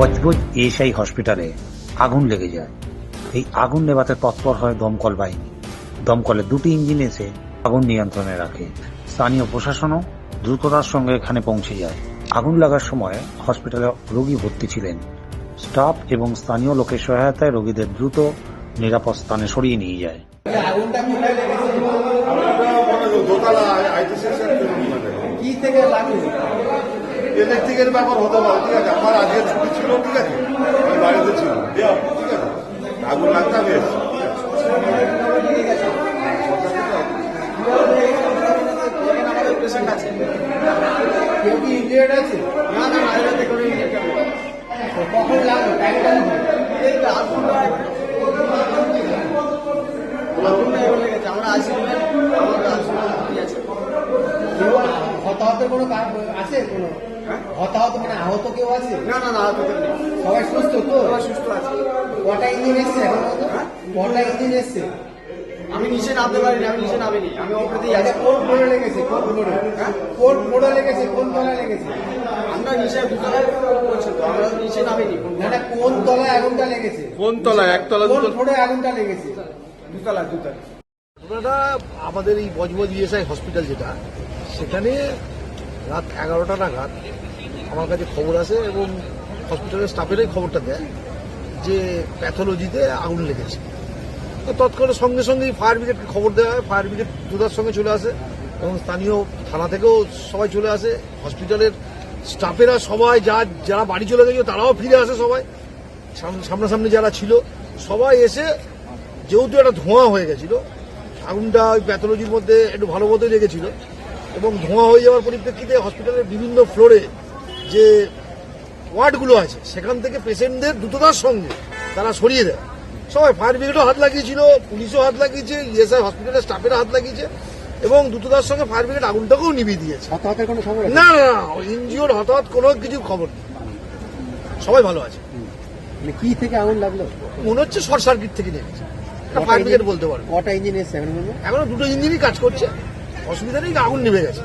Budge Budge ASI হসপিটালে আগুন লেগে যায়। এই আগুন নেভাতে তৎপর হয় দমকল বাহিনী। দমকলের দুটি ইঞ্জিন এসে আগুন নিয়ন্ত্রণে রাখে। স্থানীয় প্রশাসনও দ্রুততার সঙ্গে এখানে পৌঁছে যায়। আগুন লাগার সময় হসপিটালে রোগী ভর্তি ছিলেন। স্টাফ এবং স্থানীয় লোকের সহায়তায় রোগীদের দ্রুত নিরাপদ স্থানে সরিয়ে নিয়ে যায়। দোতলা কি থেকে ইলেকট্রিকের ব্যাপার হতে পারে, ঠিক আছে? আমার আজকে ছুটি ছিল, ঠিক আছে? আমি বাড়িতে ছিল ঠিক আছে? আগুন লাগতে আমি এসেছি পেশেন্ট আছে? কেউ কি ইন্ডিয়ার আছে? না না না ইন্ডিয়ার কখন লাগল টাইমটা এই তো আগুন আগুন না এবার লেগেছে আমরা আসি আমরা আসি ঠিক আছে? হতাহতের কোনো কাজ আছে কোনো? হতাহত মানে আহত কেউ আছে? না না না আহত নেই। সবাই সুস্থ তো? সবাই সুস্থ আছে। কটা ইঞ্জিন এসছে কটা ইঞ্জিন এসছে? আমি নিচে নামতে পারিনি আমি নিচে নামিনি। আমি ওপরেতেই আছি। কোন ফ্লোরে লেগেছে? কোন ফ্লোরে কোন ফ্লোরে লেগেছে? কোন তলায় লেগেছে? আমরা নিচে দুতলায় করছি তো আমরা নিচে নামিনি না না কোন তলায় আগুনটা লেগেছে? কোন তলায়? একতলা কোন দুতলা? ফ্লোরে আগুনটা লেগেছে? দুতলা দুতলা ঘটনাটা আমাদের এই বজবজ ইএসআই হসপিটাল যেটা সেখানে রাত এগারোটা নাগাদ আমার কাছে খবর আসে এবং হসপিটালের স্টাফেরাই খবরটা দেয় যে প্যাথোলজিতে আগুন লেগেছে। তো তৎক্ষণাৎ সঙ্গে সঙ্গেই ফায়ার ব্রিগেডকে খবর দেওয়া হয়। ফায়ার ব্রিগেড দুটার সঙ্গে চলে আসে এবং স্থানীয় থানা থেকেও সবাই চলে আসে। হসপিটালের স্টাফেরা সবাই যা, যারা বাড়ি চলে গেছিল তারাও ফিরে আসে সবাই। সাম- সামনাসামনি যারা ছিল, সবাই এসে যেহেতু একটা ধোঁয়া হয়ে গেছিল, আগুনটা ওই প্যাথোলজির মধ্যে একটু ভালো মতোই লেগেছিল এবং ধোঁয়া হয়ে যাওয়ার পরিপ্রেক্ষিতে হসপিটালের বিভিন্ন ফ্লোরে যে ওয়ার্ডগুলো আছে সেখান থেকে পেশেন্টদের দ্রুততার সঙ্গে তারা সরিয়ে দেয়। সবাই ফায়ার ব্রিগেডও হাত লাগিয়েছিল পুলিশও হাত লাগিয়েছে ইএসআই হসপিটালের স্টাফেরা হাত লাগিয়েছে এবং দ্রুততার সঙ্গে ফায়ার ব্রিগেড আগুনটাকেও নিভিয়ে দিয়েছে। হতাহতের কোনো খবর না না ইনজিওর হঠাৎ কোনো কিছু খবর নেই। সবাই ভালো আছে। মানে কি থেকে আগুন লাগল? মনে হচ্ছে শর্ট সার্কিট থেকে নেমেছে। ফায়ার ব্রিগেড বলতে পারব। কটা ইঞ্জিন এসছে? এখন দুটো ইঞ্জিনই কাজ করছে। অসুবিধা নেই আগুন নেমে গেছে।